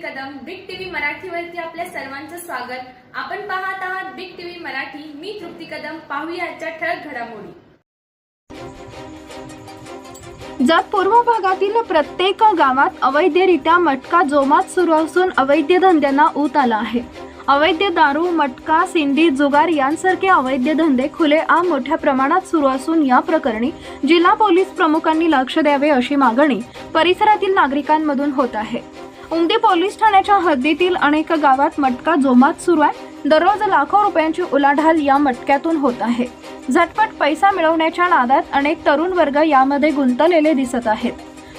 मराठीवरती आपल्या सर्वांचं स्वागत. आपण पाहत आहात बिग टीव्ही मराठी. मी तृप्ती कदम. पाहूया आजच्या ठळक घडामोडी. जत पूर्व भागातील प्रत्येक गावात अवैधरित्या मटका जोमात सुरू असून अवैध धंद्यांना ऊत आला आहे. अवैध दारू मटका सिंधी जुगार यांसारखे अवैध धंदे खुलेआम मोठ्या प्रमाणात सुरू असून या प्रकरणी जिल्हा पोलीस प्रमुखांनी लक्ष द्यावे अशी मागणी परिसरातील नागरिकांमधून होत आहे. उमदी पोलीस ठाण्याच्या हद्दीतील अनेक गावात मटका जोमात सुरू आहे. दररोज लाखो रुपयांची उलाढाल या मटक्यातून होत आहे. झटपट पैसा मिळवण्याच्या नादात अनेक तरुण वर्ग यामध्ये गुंतलेले दिसत आहेत.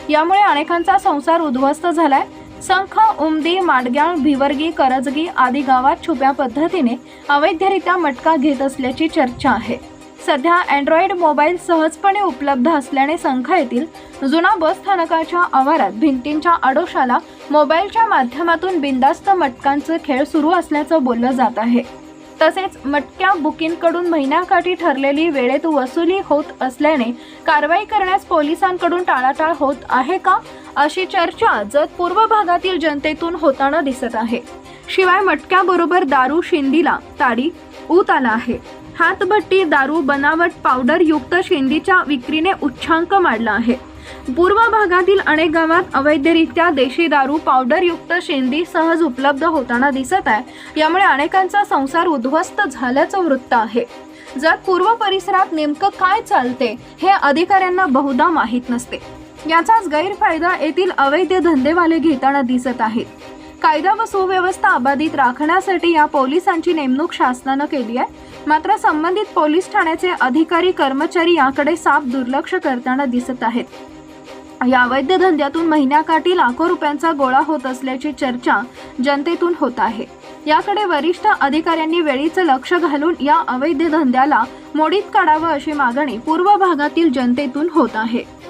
यामुळे अनेकांचा संसार उद्ध्वस्त झालाय. संख उमदी माडग्याळ भिवर्गी करजगी आदी गावात छुप्या पद्धतीने अवैधरित्या मटका घेत असल्याची चर्चा आहे. सध्या अँड्रॉइड मोबाईल सहजपणे उपलब्ध असल्याने संख येथील जुना बस स्थानकाच्या आवारात भिंतींच्या आडोशाला मोबाईलच्या माध्यमातून बिंदास्त मटकांचं खेळ सुरू असल्याचं बोललं जात आहे. तसेच मटक्या बुकिंगकडून महिन्याकाठी ठरलेली वेळेत वसुली होत असल्याने कारवाई करण्यास पोलिसांकडून टाळाटाळ होत आहे का अशी चर्चा जत पूर्व भागातील जनतेतून होताना दिसत आहे. शिवाय मटक्याबरोबर दारू शिंदीला ताडी ऊत आला आहे. हातभट्टी दारू बनावट पावडर युक्त शेंदीच्या विक्रीने उच्चांक मांडला आहे. पूर्व भागातील अनेक गावात अवैधरित्या देशी दारू पावडरयुक्त शेंदी सहज उपलब्ध होताना दिसत आहे. यामुळे अनेकांचा संसार उद्ध्वस्त झाल्याचं वृत्त आहे. जर पूर्व परिसरात नेमकं काय चालते हे अधिकाऱ्यांना बहुधा माहीत नसते. याचाच गैरफायदा येथील अवैध धंदेवाले घेताना दिसत आहेत. कायदा व सुव्यवस्था अबाधित राखण्यासाठी या पोलिसांची नेमणूक शासनानं केली आहे. मात्र संबंधित पोलीस ठाण्याचे अधिकारी कर्मचारी याकडे साफ दुर्लक्ष करताना दिसत आहेत. या अवैध धंद्यातून महिन्याकाठी लाखो रुपयांचा गोळा होत असल्याची चर्चा जनतेतून होत आहे. याकडे वरिष्ठ अधिकाऱ्यांनी वेळीचं लक्ष घालून या अवैध धंद्याला मोडीत काढावं अशी मागणी पूर्व भागातील जनतेतून होत आहे.